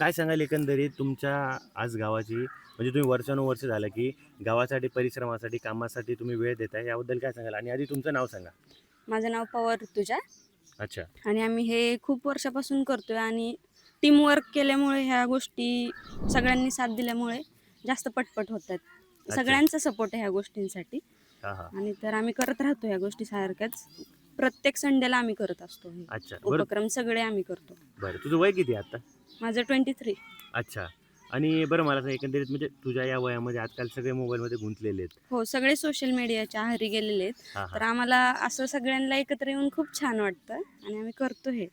काय सांगाल एकंदरीत तुमच्या आज गावाची? म्हणजे तुम्ही वर्षानुवर्ष झालं की गावासाठी परिश्रमासाठी कामासाठी तुम्ही वेळ देताय याबद्दल काय सांगाल? आणि आधी तुमचं नाव सांगा. माझं नाव पवार ऋतुजा. अच्छा. आणि आम्ही हे खूप वर्षापासून करतोय आणि टीमवर्क केल्यामुळे ह्या गोष्टी सगळ्यांनी साथ दिल्यामुळे जास्त पटपट होतात. सगळ्यांचा सपोर्ट आहे ह्या गोष्टींसाठी. हा हा. आणि तर आम्ही करत राहतो ह्या गोष्टी सारख्याच. प्रत्येक संडेला आम्ही करत असतो हे. अच्छा बरं. उपक्रम सगळे आम्ही करतो. बरं तुझं वय किती आहे आता? माझं ट्वेंटी थ्री अच्छा. आणि बरं मला सांग एकंदरीत म्हणजे तुझ्या या वयामध्ये आजकाल सगळे मोबाईलमध्ये गुंतलेले आहेत. हो सगळे सोशल मीडियाच्या आहारी गेलेले आहेत. हा तर हा आम्हाला असं सगळ्यांना एकत्र येऊन खूप छान वाटतं आणि आम्ही करतो हे.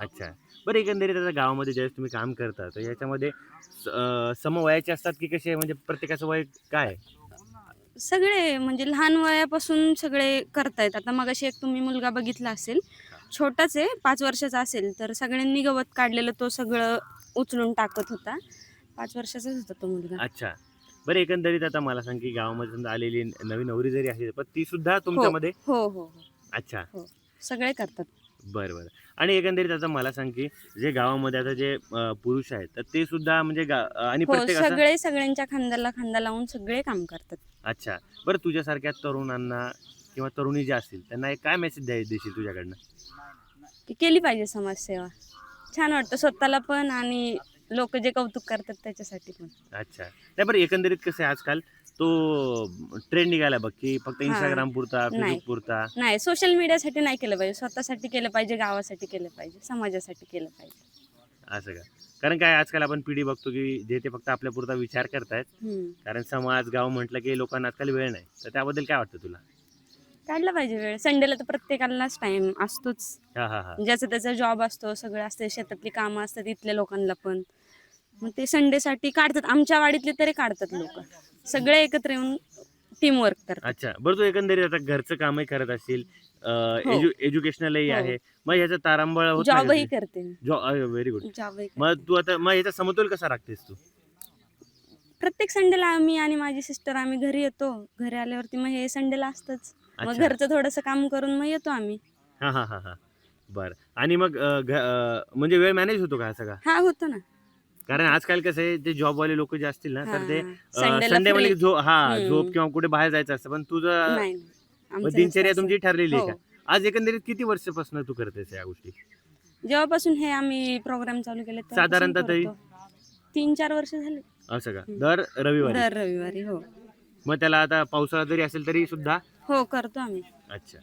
अच्छा. बरं एकंदरीत आता गावामध्ये ज्यावेळेस तुम्ही काम करता तर याच्यामध्ये स- अं, समवयाचे असतात की कसे? म्हणजे प्रत्येकाचं वय काय? आहे? सगळे म्हणजे लहान वयापासून सगळे करतायत आता मग एक तुम्ही मुलगा बघितला असेल छोटाच आहे पाच वर्षाचा असेल तर सगळ्यांनी गवत काढलेलं तो सगळं उचलून टाकत होता. पाच वर्षाचाच होता तो मुलगा. अच्छा. बरं एकंदरीत आता मला सांग की गावामध्ये समजा आलेली नवीन नवरी जरी असेल पण ती सुद्धा तुमच्यामध्ये? हो हो हो. अच्छा. सगळे करतात. बरं बरं. आणि एकंदरीत आता मला सांग की जे गावामध्ये आता जे अं, पुरुष आहेत तर ते सुद्धा म्हणजे गा- अं, आणि हो प्रत्येक असं सगळे सगळ्यांच्या खांद्याला खांदा लावून सगळे काम करतात. अच्छा. बरं तुझ्यासारख्या तरुणांना किंवा तरुणी ज्या असतील त्यांना एक काय मेसेज द्याय देशील तुझ्याकडनं? की केली पाहिजे समाजसेवा. छान वाटतं स्वतःला पण आणि लोक जे कौतुक करतात त्याच्यासाठी पण. अच्छा. नाही बरं एकंदरीत कसं आहे आजकाल तो ट्रेंड निघाला बघ की फक्त. इंस्टाग्राम पुरता नाही. फेसबुक पुरता. नाही सोशल मीडियासाठी नाही केलं पाहिजे. स्वतःसाठी केलं पाहिजे गावासाठी केलं पाहिजे समाजासाठी केलं पाहिजे. असं का? कारण काय आजकाल आपण पिढी बघतो की जे ते फक्त आपल्या पुरता विचार करतायत. हम्म. कारण समाज गाव म्हटलं की लोकांना आजकाल वेळ नाही. तर त्याबद्दल काय वाटतं तुला? काढला पाहिजे वेळ. संडेला तर प्रत्येकालाच टाइम असतोच. हा हा हा. ज्याचा त्याचा जॉब असतो सगळं असते शेतातली कामं असतात इथल्या लोकांना पण. मग ते संडेसाठी काढतात. आमच्या वाडीतले तरी काढतात लोक. सगळे एकत्र येऊन टीमवर्क करतात. अच्छा. बरं तू एकंदरीत आता घरचं कामही करत असतील हो. एज्युकेशनलही हो. आहे. मग याचा तारांबळ होत जॉबही करते मी. व्हेरी गुड जॉबही करते. मग तू आता मग याचा समतोल कसा राखतेस तू? प्रत्येक संडेला आम्ही आणि माझी सिस्टर आम्ही घरी येतो. घरी आल्यावरती मग हे संडेला असतंच. मग अच्छा. घरचं थोडंसं काम करून मग येतो आम्ही. हा हा हा हा. बरं. आणि मग अं, घ- अं, म्हणजे वेळ मॅनेज होतो का हा सगळा? हा होतो ना. कारण आजकाल कसं आहे जे जॉबवाले लोक जे असतील ना तर ते संडे म्हणजे free. झो हा. झोप किंवा कुठे बाहेर जायचं असतं पण तुझं दिनचर्या तुमची ठरलेली आहे हो. का आज एकंदरीत किती वर्षापासून तू करतेस या गोष्टी. जेव्हापासून हे आम्ही प्रोग्राम चालू केले साधारणतः तरी? तीन चार वर्ष झाले असं का. दर रविवारी दर रविवारी हो मग त्याला आता पावसाळा जरी असेल तरी सुद्धा हो करतो आम्ही अच्छा